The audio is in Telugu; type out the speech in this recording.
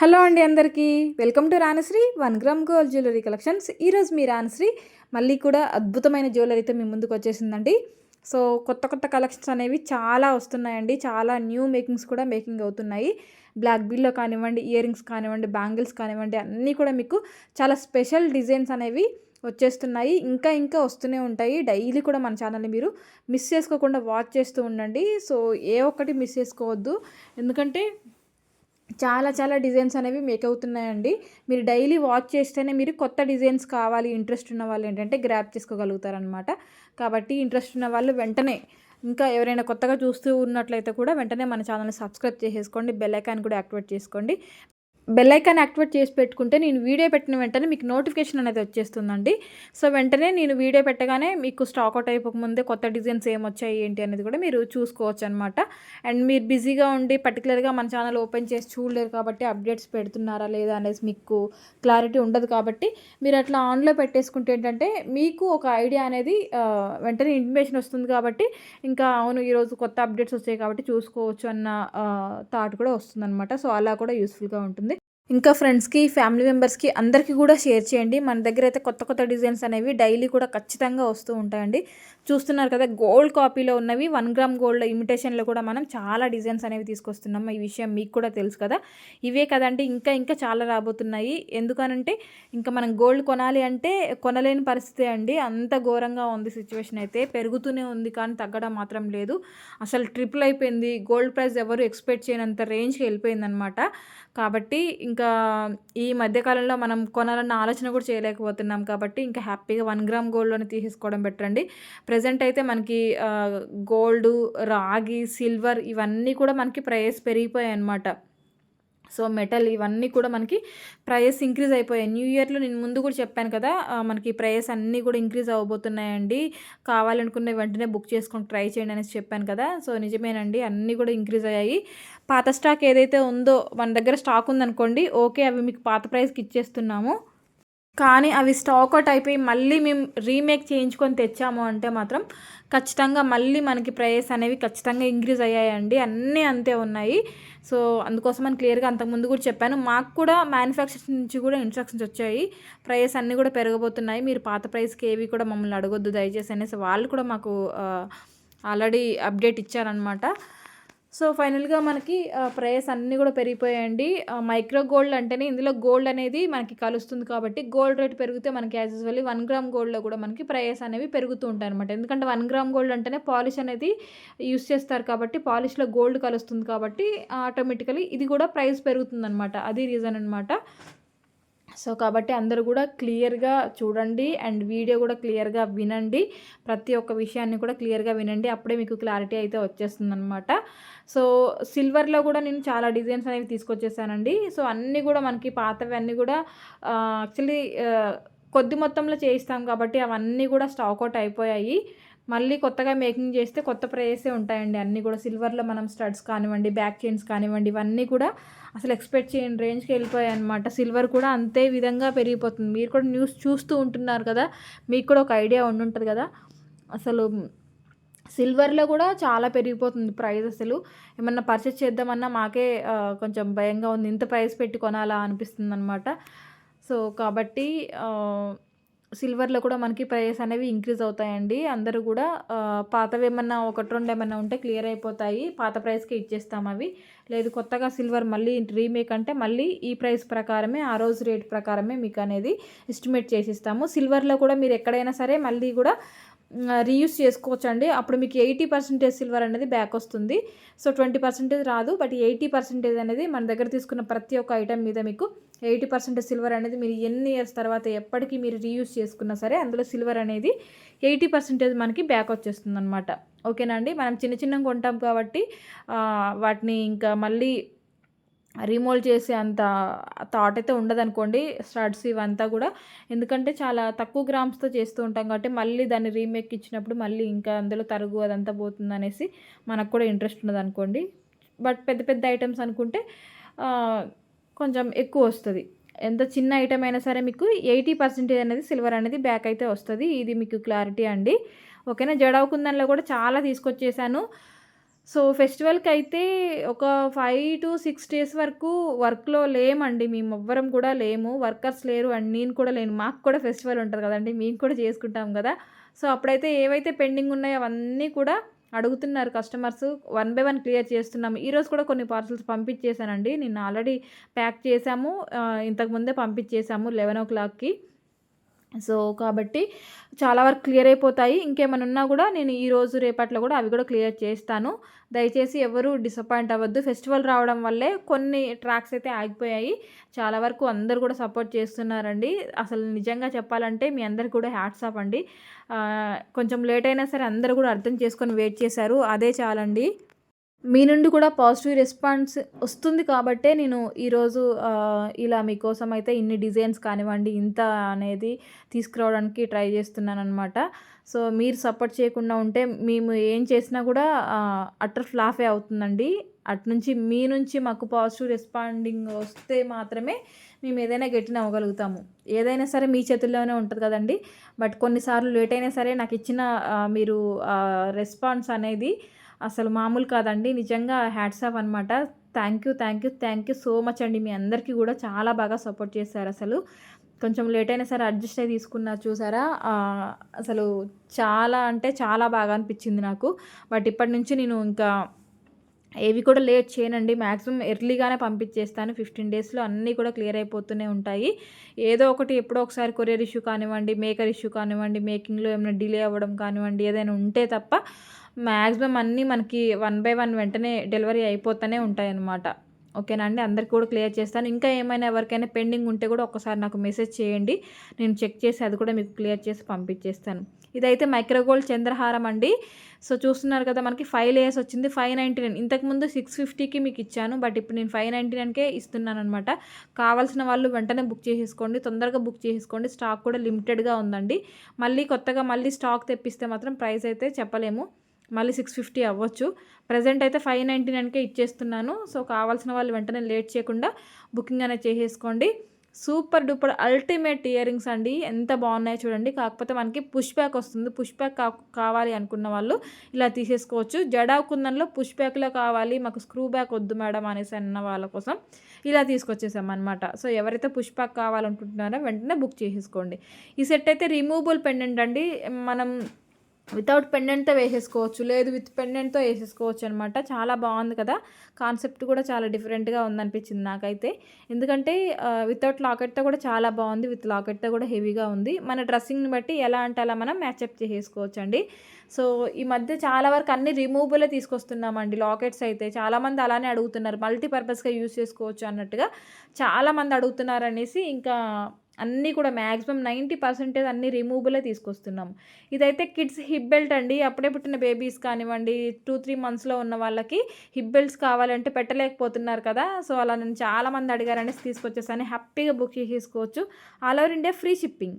హలో అండి అందరికీ. Welcome to Ranashree one gram gold jewellery collections. ఈరోజు మీ రాణశ్రీ మళ్ళీ కూడా అద్భుతమైన జ్యువెలరీతో మీ ముందుకు వచ్చేసిందండి. సో కొత్త కొత్త కలెక్షన్స్ అనేవి చాలా వస్తున్నాయండి. చాలా న్యూ మేకింగ్స్ కూడా మేకింగ్ అవుతున్నాయి. బ్లాక్ బిల్లో కానివ్వండి ఇయర్ రింగ్స్ కానివ్వండి బ్యాంగిల్స్ కానివ్వండి అన్నీ కూడా మీకు చాలా స్పెషల్ డిజైన్స్ అనేవి వచ్చేస్తున్నాయి. ఇంకా ఇంకా వస్తూనే ఉంటాయి. డైలీ కూడా మన ఛానల్ని మీరు మిస్ చేసుకోకుండా వాచ్ చేస్తూ ఉండండి. సో ఏ ఒక్కటి మిస్ చేసుకోవద్దు. ఎందుకంటే చాలా చాలా డిజైన్స్ అనేవి మేక్ అవుతున్నాయండి. మీరు డైలీ వాచ్ చేస్తేనే మీరు కొత్త డిజైన్స్ కావాలి ఇంట్రెస్ట్ ఉన్న వాళ్ళు ఏంటంటే గ్రాప్ చేసుకోగలుగుతారనమాట కాబట్టి ఇంట్రెస్ట్ ఉన్న వాళ్ళు వెంటనే ఇంకా ఎవరైనా కొత్తగా చూస్తూ ఉన్నట్లయితే కూడా వెంటనే మన ఛానల్ని సబ్స్క్రైబ్ చేసేసుకోండి. బెల్ ఐకాన్ కూడా యాక్టివేట్ చేసుకోండి. బెల్ ఐకాన్ యాక్టివేట్ చేసి పెట్టుకుంటే నేను వీడియో పెట్టిన వెంటనే మీకు నోటిఫికేషన్ అనేది వచ్చేస్తుందండి. సో వెంటనే నేను వీడియో పెట్టగానే మీకు స్టాక్ అవుట్ అయిపోకముందే కొత్త డిజైన్స్ ఏమొచ్చాయి ఏంటి అనేది కూడా మీరు చూసుకోవచ్చు అనమాట అండ్ మీరు బిజీగా ఉండి పర్టికులర్గా మన ఛానల్ ఓపెన్ చేసి చూడలేరు కాబట్టి అప్డేట్స్ పెడుతున్నారా లేదా అనేది మీకు క్లారిటీ ఉండదు కాబట్టి మీరు అట్లా ఆన్లో పెట్టేసుకుంటే ఏంటంటే మీకు ఒక ఐడియా అనేది వెంటనే ఇన్ఫర్మేషన్ వస్తుంది కాబట్టి ఇంకా అవును ఈరోజు కొత్త అప్డేట్స్ వచ్చాయి కాబట్టి చూసుకోవచ్చు అన్న థాట్ కూడా వస్తుందన్నమాట. సో అలా కూడా యూస్ఫుల్గా ఉంటుంది. ఇంకా ఫ్రెండ్స్కి ఫ్యామిలీ మెంబర్స్కి అందరికీ కూడా షేర్ చేయండి. మన దగ్గర అయితే కొత్త కొత్త డిజైన్స్ అనేవి డైలీ కూడా ఖచ్చితంగా వస్తూ ఉంటాయండి. చూస్తున్నారు కదా గోల్డ్ కాపీలో ఉన్నవి వన్ గ్రామ్ గోల్డ్ ఇమిటేషన్లో కూడా మనం చాలా డిజైన్స్ అనేవి తీసుకొస్తున్నాం. ఈ విషయం మీకు కూడా తెలుసు కదా. ఇవే కదండి ఇంకా ఇంకా చాలా రాబోతున్నాయి. ఎందుకనంటే ఇంకా మనం గోల్డ్ కొనాలి అంటే కొనలేని పరిస్థితి అండి అంత ఘోరంగా ఉంది సిచ్యువేషన్ అయితే. పెరుగుతూనే ఉంది కానీ తగ్గడం మాత్రం లేదు. అసలు ట్రిపుల్ అయిపోయింది. గోల్డ్ ప్రైస్ ఎవరు ఎక్స్పెక్ట్ చేయనంత రేంజ్కి వెళ్ళిపోయిందనమాట. కాబట్టి ఇంకా ఈ మధ్యకాలంలో మనం కొనాలన్న ఆలోచన కూడా చేయలేకపోతున్నాం కాబట్టి ఇంకా హ్యాపీగా వన్ గ్రామ్ గోల్డ్లోనే తీసేసుకోవడం బెటర్ అండి. ప్రజెంట్ అయితే మనకి గోల్డ్ రాగి సిల్వర్ ఇవన్నీ కూడా మనకి ప్రైస్ పెరిగిపోయాయి అనమాట సో మెటల్ ఇవన్నీ కూడా మనకి ప్రైస్ ఇంక్రీజ్ అయిపోయాయి. న్యూ ఇయర్లో నేను ముందు కూడా చెప్పాను కదా మనకి ప్రైస్ అన్నీ కూడా ఇంక్రీజ్ అవ్వబోతున్నాయండి కావాలనుకున్న వెంటనే బుక్ చేసుకొని ట్రై చేయండి అనేసి చెప్పాను కదా. సో నిజమేనండి అన్నీ కూడా ఇంక్రీజ్ అయ్యాయి. పాత స్టాక్ ఏదైతే ఉందో మన దగ్గర స్టాక్ ఉందనుకోండి ఓకే అవి మీకు పాత ప్రైస్కి ఇచ్చేస్తున్నాము. కానీ అవి స్టాక్ అవుట్ అయిపోయి మళ్ళీ మేము రీమేక్ చేయించుకొని తెచ్చాము అంటే మాత్రం ఖచ్చితంగా మళ్ళీ మనకి ప్రైస్ అనేవి ఖచ్చితంగా ఇంక్రీజ్ అయ్యాయండి. అన్నీ అంతే ఉన్నాయి. సో అందుకోసం అని క్లియర్గా అంతకుముందు కూడా చెప్పాను. మాకు కూడా మ్యానుఫ్యాక్చర్ నుంచి కూడా ఇన్స్ట్రక్షన్స్ వచ్చాయి. ప్రైస్ అన్నీ కూడా పెరగబోతున్నాయి. మీరు పాత ప్రైస్కి ఏవి కూడా మమ్మల్ని అడగొద్దు దయచేసి అనేసి వాళ్ళు కూడా మాకు ఆల్రెడీ అప్డేట్ ఇచ్చారనమాట సో ఫైనల్గా మనకి ప్రైస్ అన్నీ కూడా పెరిగిపోయాయండి. మైక్రో గోల్డ్ అంటేనే ఇందులో గోల్డ్ అనేది మనకి కలుస్తుంది కాబట్టి గోల్డ్ రేట్ పెరిగితే మనకి యాజ్ యూజువల్లీ వన్ గ్రామ్ గోల్డ్లో కూడా మనకి ప్రైస్ అనేవి పెరుగుతూ ఉంటాయి అనమాట ఎందుకంటే వన్ గ్రామ్ గోల్డ్ అంటేనే పాలిష్ అనేది యూస్ చేస్తారు కాబట్టి పాలిష్లో గోల్డ్ కలుస్తుంది కాబట్టి ఆటోమేటికలీ ఇది కూడా ప్రైస్ పెరుగుతుంది అనమాట అది రీజన్ అనమాట సో కాబట్టి అందరూ కూడా క్లియర్గా చూడండి అండ్ వీడియో కూడా క్లియర్గా వినండి. ప్రతి ఒక్క విషయాన్ని కూడా క్లియర్గా వినండి. అప్పుడే మీకు క్లారిటీ అయితే వచ్చేస్తుంది అనమాట సో సిల్వర్లో కూడా నేను చాలా డిజైన్స్ అనేవి తీసుకొచ్చేసానండి. సో అన్నీ కూడా మనకి పాతవి అన్నీ కూడా యాక్చువల్లీ కొద్ది మొత్తంలో చేయిస్తాం కాబట్టి అవన్నీ కూడా స్టాక్ అవుట్ అయిపోయాయి. మళ్ళీ కొత్తగా మేకింగ్ చేస్తే కొత్త ప్రైసే ఉంటాయండి. అన్నీ కూడా సిల్వర్లో మనం స్టడ్స్ కానివ్వండి బ్యాక్ చైన్స్ కానివ్వండి ఇవన్నీ కూడా అసలు ఎక్స్పెక్ట్ చేయని రేంజ్కి వెళ్ళిపోయాయి అనమాట సిల్వర్ కూడా అంతే విధంగా పెరిగిపోతుంది. మీరు కూడా న్యూస్ చూస్తూ ఉంటున్నారు కదా మీకు కూడా ఒక ఐడియా ఉండుంటుంది కదా. అసలు సిల్వర్లో కూడా చాలా పెరిగిపోతుంది ప్రైస్ అసలు. ఏమన్నా పర్చేస్ చేద్దామన్నా మాకే కొంచెం భయంగా ఉంది. ఇంత ప్రైస్ పెట్టి కొనాలా అనిపిస్తుంది అనమాట సో కాబట్టి సిల్వర్లో కూడా మనకి ప్రైస్ అనేవి ఇంక్రీజ్ అవుతాయండి. అందరూ కూడా పాతవి ఏమన్నా ఒకటి రెండు ఏమన్నా ఉంటే క్లియర్ అయిపోతాయి. పాత ప్రైస్కి ఇచ్చేస్తాం అవి. లేదు కొత్తగా సిల్వర్ మళ్ళీ రీమేక్ అంటే మళ్ళీ ఈ ప్రైస్ ప్రకారమే ఆ రోజు రేట్ ప్రకారమే మీకు అనేది ఎస్టిమేట్ చేసిస్తాము. సిల్వర్లో కూడా మీరు ఎక్కడైనా సరే మళ్ళీ కూడా రీయూస్ చేసుకోవచ్చు అండి అప్పుడు మీకు ఎయిటీ పర్సెంటేజ్ సిల్వర్ అనేది బ్యాక్ వస్తుంది. సో ట్వంటీ పర్సెంటేజ్ రాదు. బట్ ఎయిటీ పర్సెంటేజ్ అనేది మన దగ్గర తీసుకున్న ప్రతి ఒక్క ఐటెం మీద మీకు ఎయిటీ పర్సెంటేజ్ సిల్వర్ అనేది మీరు ఎన్ని ఇయర్స్ తర్వాత ఎప్పటికీ మీరు రీయూస్ చేసుకున్నా సరే అందులో సిల్వర్ అనేది ఎయిటీ పర్సెంటేజ్ మనకి బ్యాక్ వచ్చేస్తుంది అనమాట ఓకేనా అండి? మనం చిన్న చిన్నగా కొంటాం కాబట్టి వాటిని ఇంకా మళ్ళీ రిమోల్ చేసే అంత థాట్ అయితే ఉండదనుకోండి స్టడ్స్ ఇవంతా కూడా. ఎందుకంటే చాలా తక్కువ గ్రామ్స్తో చేస్తూ ఉంటాం కాబట్టి మళ్ళీ దాన్ని రీమేక్ ఇచ్చినప్పుడు మళ్ళీ ఇంకా అందులో తరుగు అదంతా పోతుంది అనేసి మనకు కూడా ఇంట్రెస్ట్ ఉండదు అనుకోండి బట్ పెద్ద పెద్ద ఐటమ్స్ అనుకుంటే కొంచెం ఎక్కువ వస్తుంది. ఎంత చిన్న ఐటమ్ అయినా సరే మీకు ఎయిటీ పర్సెంటేజ్ అనేది సిల్వర్ అనేది బ్యాక్ అయితే వస్తుంది. ఇది మీకు క్లారిటీ అండి. ఓకేనా జడవ కూడా చాలా తీసుకొచ్చేసాను. సో ఫెస్టివల్కి అయితే ఒక ఫైవ్ టు సిక్స్ డేస్ వరకు వర్క్లో లేమండి. మేము ఎవ్వరం కూడా లేము. వర్కర్స్ లేరు అండ్ నేను కూడా లేను. మాకు కూడా ఫెస్టివల్ ఉంటుంది కదండి. మేము కూడా చేసుకుంటాం కదా. సో అప్పుడైతే ఏవైతే పెండింగ్ ఉన్నాయో అవన్నీ కూడా అడుగుతున్నారు customers. One by one clear చేస్తున్నాము. ఈరోజు కూడా కొన్ని పార్సల్స్ పంపించేశానండి. నిన్న ఆల్రెడీ ప్యాక్ చేసాము ఇంతకుముందే పంపించేసాము లెవెన్ ఓ క్లాక్కి. సో కాబట్టి చాలా వరకు క్లియర్ అయిపోతాయి. ఇంకేమైనా ఉన్నా కూడా నేను ఈరోజు రేపట్లో కూడా అవి కూడా క్లియర్ చేస్తాను. దయచేసి ఎవరు డిసప్పాయింట్ అవ్వద్దు. ఫెస్టివల్ రావడం వల్లే కొన్ని ట్రాక్స్ అయితే ఆగిపోయాయి. చాలా వరకు అందరు కూడా సపోర్ట్ చేస్తున్నారండి. అసలు నిజంగా చెప్పాలంటే మీ అందరికి కూడా హ్యాట్స్ ఆఫ్ అండి. కొంచెం లేట్ అయినా సరే అందరు కూడా అర్థం చేసుకొని వెయిట్ చేశారు. అదే చాలండి. మీ నుండి కూడా పాజిటివ్ రెస్పాన్స్ వస్తుంది కాబట్టే నేను ఈరోజు ఇలా మీకోసం అయితే ఇన్ని డిజైన్స్ కానివ్వండి ఇంత అనేది తీసుకురావడానికి ట్రై చేస్తున్నాను అనమాట సో మీరు సపోర్ట్ చేయకుండా ఉంటే మేము ఏం చేసినా కూడా అటర్ ఫ్లాఫే అవుతుందండి. అట్నుంచి మీ నుంచి మాకు పాజిటివ్ రెస్పాండింగ్ వస్తే మాత్రమే మేము ఏదైనా గట్టిన అవ్వగలుగుతాము. ఏదైనా సరే మీ చేతుల్లోనే ఉంటుంది కదండి. బట్ కొన్నిసార్లు లేట్ అయినా సరే నాకు ఇచ్చిన మీరు రెస్పాన్స్ అనేది అసలు మామూలు కాదండి. నిజంగా హ్యాట్స్ ఆఫ్ అనమాట thank you thank you thank you so much అండి. మీ అందరికీ కూడా చాలా బాగా సపోర్ట్ చేశారు అసలు. కొంచెం లేట్ అయినా సరే అడ్జస్ట్ అయ్యి తీసుకున్నా చూసారా? అసలు చాలా అంటే చాలా బాగా అనిపించింది నాకు. బట్ ఇప్పటి నుంచి నేను ఇంకా ఏవి కూడా లేట్ చేయనండి. మ్యాక్సిమం ఎర్లీగానే పంపించేస్తాను. ఫిఫ్టీన్ డేస్లో అన్నీ కూడా క్లియర్ అయిపోతూనే ఉంటాయి. ఏదో ఒకటి ఎప్పుడో ఒకసారి కొరియర్ ఇష్యూ కానివ్వండి మేకర్ ఇష్యూ కానివ్వండి మేకింగ్లో ఏమైనా డిలే అవ్వడం కానివ్వండి ఏదైనా ఉంటే తప్ప మ్యాక్సిమం అన్నీ మనకి వన్ బై వన్ వెంటనే డెలివరీ అయిపోతూనే ఉంటాయన్నమాట. ఓకేనా అండి? అందరికి కూడా క్లియర్ చేస్తాను. ఇంకా ఏమైనా ఎవరికైనా పెండింగ్ ఉంటే కూడా ఒకసారి నాకు మెసేజ్ చేయండి. నేను చెక్ చేసి అది కూడా మీకు క్లియర్ చేసి పంపించేస్తాను. ఇదైతే మైక్రోగోల్డ్ చంద్రహారం అండి. సో చూస్తున్నారు కదా మనకి ఫైవ్ లేయర్స్ వచ్చింది. Five ninety nine. ఇంతకుముందు సిక్స్ ఫిఫ్టీకి మీకు ఇచ్చాను. బట్ ఇప్పుడు నేను ఫైవ్ నైంటీ నైన్కే ఇస్తున్నాను అనమాట కావాల్సిన వాళ్ళు వెంటనే బుక్ చేసేసుకోండి. తొందరగా బుక్ చేసేసుకోండి. స్టాక్ కూడా లిమిటెడ్గా ఉందండి. మళ్ళీ కొత్తగా మళ్ళీ స్టాక్ తెప్పిస్తే మాత్రం ప్రైస్ అయితే చెప్పలేము. మళ్ళీ సిక్స్ ఫిఫ్టీ అవ్వచ్చు. ప్రజెంట్ అయితే ఫైవ్ నైంటీ నైన్కే ఇచ్చేస్తున్నాను. సో కావాల్సిన వాళ్ళు వెంటనే లేట్ చేయకుండా బుకింగ్ అనేది చేసేసుకోండి. Super duper ultimate earrings అండి. ఎంత బాగున్నాయో చూడండి. కాకపోతే మనకి పుష్ బ్యాక్ వస్తుంది. పుష్ బ్యాక్ కావాలి అనుకున్న వాళ్ళు ఇలా తీసేసుకోవచ్చు. జడా కుందంలో పుష్ బ్యాక్లో కావాలి. మాకు స్క్రూ బ్యాక్ వద్దు మేడం అనేసి అన్న వాళ్ళ కోసం ఇలా తీసుకొచ్చేసాం అనమాట సో ఎవరైతే పుష్ బ్యాక్ కావాలనుకుంటున్నారో వెంటనే బుక్ చేసేసుకోండి. ఈ సెట్ అయితే రిమూవబుల్ పెండెంట్ అండి. మనం వితౌట్ పెండెంట్తో వేసేసుకోవచ్చు. లేదు విత్ పెండెంట్తో వేసేసుకోవచ్చు అనమాట చాలా బాగుంది కదా. కాన్సెప్ట్ కూడా చాలా డిఫరెంట్గా ఉందనిపించింది నాకైతే. ఎందుకంటే వితౌట్ లాకెట్తో కూడా చాలా బాగుంది. విత్ లాకెట్తో కూడా హెవీగా ఉంది. మన డ్రెస్సింగ్ని బట్టి ఎలా అంటే అలా మనం మ్యాచప్ చేసేసుకోవచ్చు అండి. సో ఈ మధ్య చాలా వరకు అన్ని రిమూవబులే తీసుకొస్తున్నామండి లాకెట్స్ అయితే. చాలామంది అలానే అడుగుతున్నారు. మల్టీపర్పస్గా యూస్ చేసుకోవచ్చు అన్నట్టుగా. చాలామంది అడుగుతున్నారు అనేసి ఇంకా అన్నీ కూడా మ్యాక్సిమం నైంటీ పర్సెంటేజ్ అన్ని రిమూవబులే తీసుకొస్తున్నాం. ఇదైతే కిడ్స్ హిప్ బెల్ట్ అండి. అప్పుడే పుట్టిన బేబీస్ కానివ్వండి టూ త్రీ మంత్స్లో ఉన్న వాళ్ళకి హిప్ బెల్ట్స్ కావాలంటే పెట్టలేకపోతున్నారు కదా. సో అలా నేను చాలామంది అడిగారనేసి తీసుకొచ్చేసాను. హ్యాపీగా బుక్ చేసుకోవచ్చు all over India free shipping.